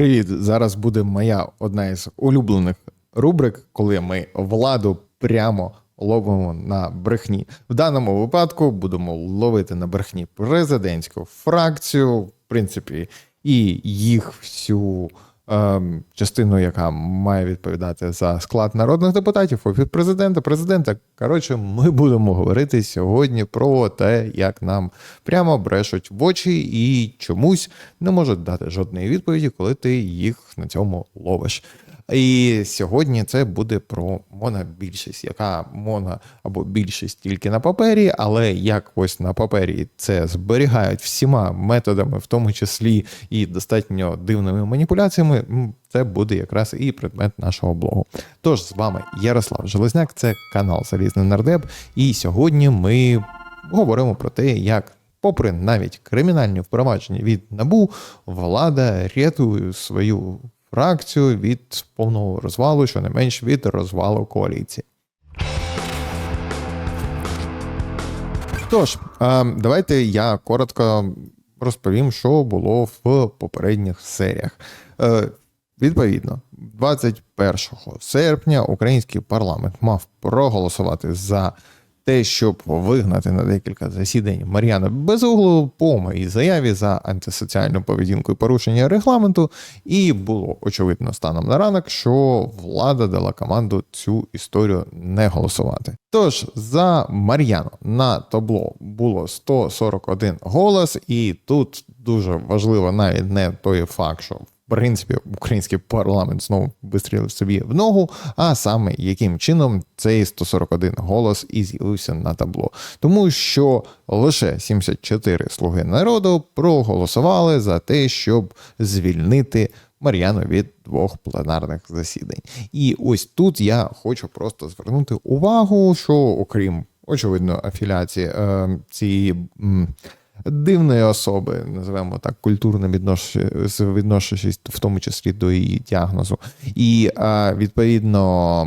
Привіт! Зараз буде моя одна із улюблених рубрик, коли ми владу прямо ловимо на брехні. В даному випадку будемо ловити на брехні президентську фракцію, в принципі, і їх всю. Ем, Частину, яка має відповідати за склад народних депутатів, офіс президента, президента. Коротше, ми будемо говорити сьогодні про те, як нам прямо брешуть в очі і чомусь не можуть дати жодної відповіді, коли ти їх на цьому ловиш. І сьогодні це буде про монобільшість, яка моно або більшість тільки на папері, але як ось на папері це зберігають всіма методами, в тому числі і достатньо дивними маніпуляціями. Це буде якраз і предмет нашого блогу. Тож з вами Ярослав Железняк, це канал Залізний Нардеп. І сьогодні ми говоримо про те, як. Попри навіть кримінальні впровадження від НАБУ, влада рятує свою фракцію від повного розвалу, що не менш від розвалу коаліції. Тож, давайте я коротко розповім, що було в попередніх серіях. Е, Відповідно, 21 серпня український парламент мав проголосувати за те, щоб вигнати на декілька засідань Мар'яна Безуглу по моїй заяві за антисоціальну поведінку і порушення регламенту. І було очевидно станом на ранок, що влада дала команду цю історію не голосувати. Тож за Мар'яну на табло було 141 голос, і тут дуже важливо навіть не той факт, що принципі, український парламент знову вистрілив собі в ногу, а саме яким чином цей 141 голос і з'явився на табло. Тому що лише 74 слуги народу проголосували за те, щоб звільнити Мар'яну від двох пленарних засідань. І ось тут я хочу просто звернути увагу, що окрім очевидно афіляції е, цієї. м, дивної особи, називаємо так, культурно відношуючись в тому числі до її діагнозу, і відповідно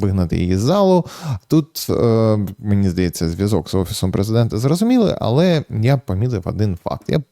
вигнати її з залу. Тут е, мені здається, зв'язок з офісом президента зрозумілий, але я помітив один факт. Я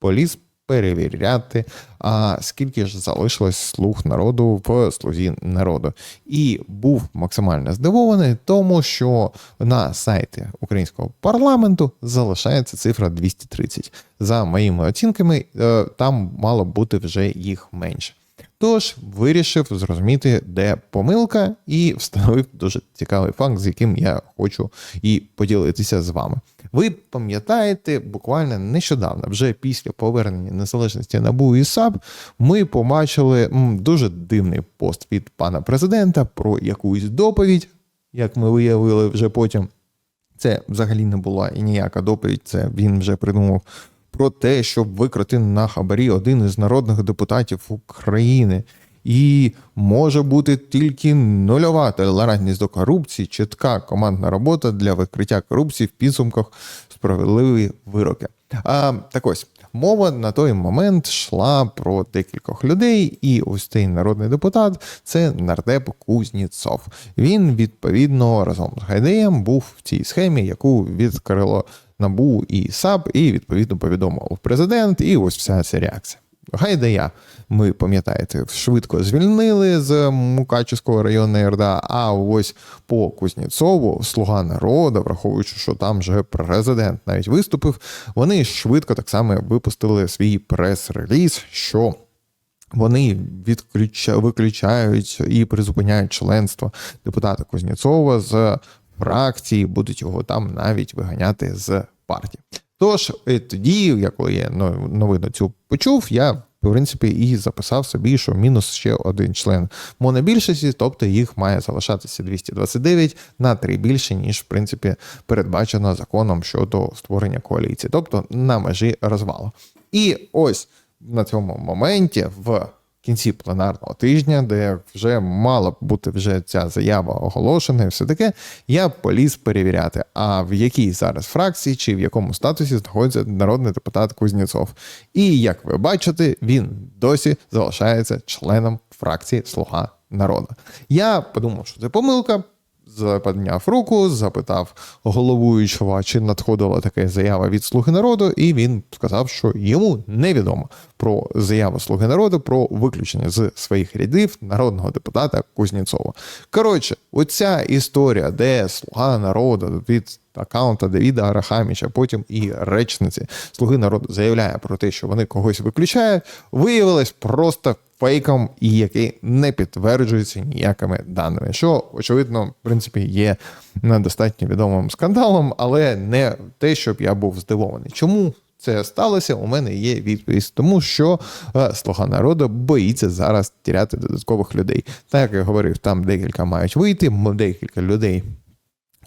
поліз перевіряти, а скільки ж залишилось слуг народу в слузі народу. І був максимально здивований, тому що на сайті українського парламенту залишається цифра 230. За моїми оцінками, е, там мало бути вже їх менше. Тож вирішив зрозуміти, де помилка, і встановив дуже цікавий факт, з яким я хочу і поділитися з вами. Ви пам'ятаєте, буквально нещодавно, вже після повернення незалежності НАБУ і САП, ми побачили дуже дивний пост від пана президента про якусь доповідь, як ми виявили вже потім. Це взагалі не була і ніяка доповідь, це він вже придумав про те, щоб викрити на хабарі один із народних депутатів України. І може бути тільки нульова толерантність до корупції, чітка командна робота для викриття корупції в підсумках справедливі вироки. А так ось мова на той момент йшла про декількох людей, і ось цей народний депутат це нардеп Кузніцов. Він відповідно разом з Гайдеєм був в цій схемі, яку відкрило НАБУ і САП, і відповідно повідомив президент, і ось вся ця реакція. Гайдая, ми пам'ятаєте, швидко звільнили з Мукачівського району РДА, а ось по Кузнєцову, слуга народу, враховуючи, що там вже президент навіть виступив, вони швидко так само випустили свій прес-реліз, що вони відключа, виключають і призупиняють членство депутата Кузнєцова з фракції, будуть його там навіть виганяти з партії. Тож е, тоді, коли я ну, новину цю почув, я в принципі і записав собі, що мінус ще один член монобільшості, тобто їх має залишатися 229 на 3 більше, ніж в принципі передбачено законом щодо створення коаліції, тобто на межі розвалу. І ось на цьому моменті в кінці пленарного тижня, де вже мала б бути вже ця заява оголошена, і все таке, я поліз перевіряти, а в якій зараз фракції чи в якому статусі знаходиться народний депутат Кузнєцов. І як ви бачите, він досі залишається членом фракції Слуга народу. Я подумав, що це помилка. Западняв руку, запитав головуючого, чи надходила така заява від Слуги народу, і він сказав, що йому невідомо про заяву Слуги народу про виключення з своїх рядів народного депутата Кузнєцова. Коротше, оця історія, де Слуга народу від аккаунта Давіда Арахаміча, потім і речниці Слуги народу заявляє про те, що вони когось виключають, виявилось просто фейком, і який не підтверджується ніякими даними, що очевидно, в принципі, є достатньо відомим скандалом, але не те, щоб я був здивований. Чому? Це сталося, у мене є відповідь, тому що е, слуга народу боїться зараз тіряти додаткових людей. Так як я говорив, там декілька мають вийти, декілька людей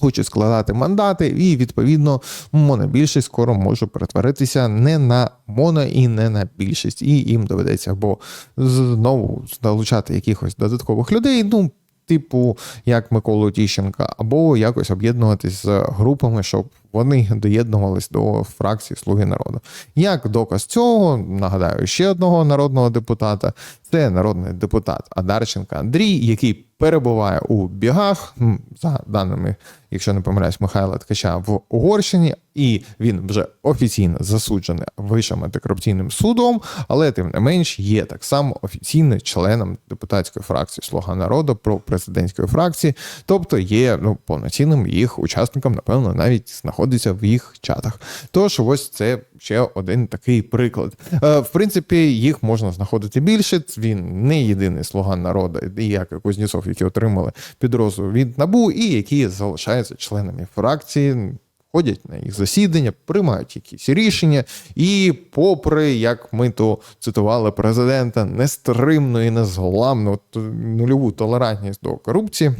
хочуть складати мандати, і відповідно монобільшість скоро може перетворитися не на моно і не на більшість, і їм доведеться або знову залучати якихось додаткових людей. Ну, типу, як Миколу Тіщенка, або якось об'єднуватись з групами, щоб вони доєднувались до фракції Слуги народу. Як доказ цього, нагадаю, ще одного народного депутата це народний депутат Адарченка Андрій, який перебуває у бігах, за даними, якщо не помиляюсь, Михайла Ткача в Угорщині, і він вже офіційно засуджений Вищим антикорупційним судом, але тим не менш є так само офіційним членом депутатської фракції Слуга народу про президентської фракції, тобто є ну повноцінним їх учасником, напевно, навіть знаходиться в їх чатах. Тож ось це ще один такий приклад. Е, В принципі, їх можна знаходити більше. Він не єдиний слуга народу, і як і Кузнєцов, які отримали підрозділ від набу, і які залишаються членами фракції. Ходять на їх засідання, приймають якісь рішення, і, попри, як ми то цитували президента, нестримну і незламну нульову толерантність до корупції,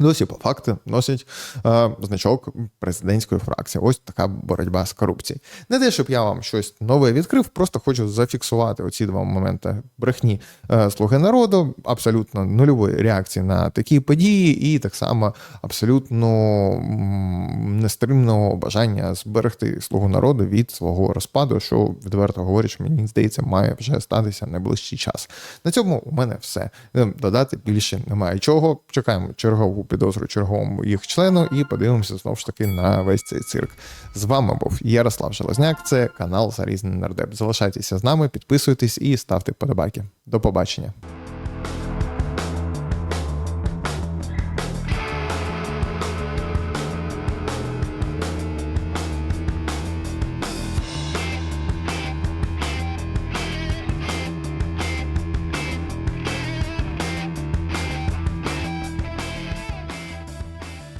досі по факту носять е, значок президентської фракції. Ось така боротьба з корупцією. Не те, щоб я вам щось нове відкрив, просто хочу зафіксувати оці два моменти брехні е, слуги народу, абсолютно нульової реакції на такі події, і так само абсолютно нестримного бажання зберегти слугу народу від свого розпаду, що відверто говорячи, мені здається, має вже статися найближчий час. На цьому у мене все. Е, Додати більше немає чого. Чекаємо чергову підозру черговому їх члену і подивимося знову ж таки на весь цей цирк. З вами був Ярослав Железняк. Це канал Зарізний Нардеп. Залишайтеся з нами, підписуйтесь і ставте подобайки. До побачення.